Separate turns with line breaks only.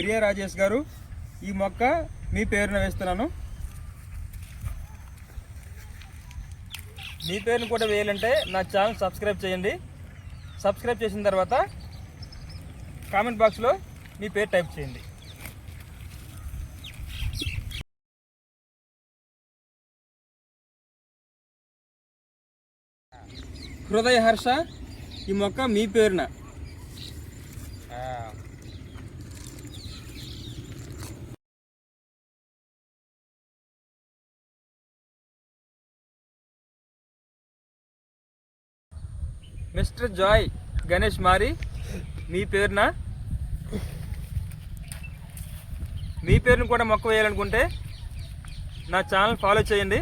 ప్రియ రాజేష్ గారు ఈ మొక్క మీ పేరున వేస్తున్నాను. మీ పేరును కూడా వేయాలంటే నా ఛానల్ సబ్స్క్రైబ్ చేయండి. సబ్స్క్రైబ్ చేసిన తర్వాత కామెంట్ బాక్స్లో మీ పేరు టైప్ చేయండి. హృదయ హర్ష ఈ మొక్క మీ పేరున. మిస్టర్ జాయ్ గణేష్ మారి మీ పేరున? మీ పేరును కూడా మొక్క వేయాలనుకుంటే నా ఛానల్ ఫాలో చేయండి.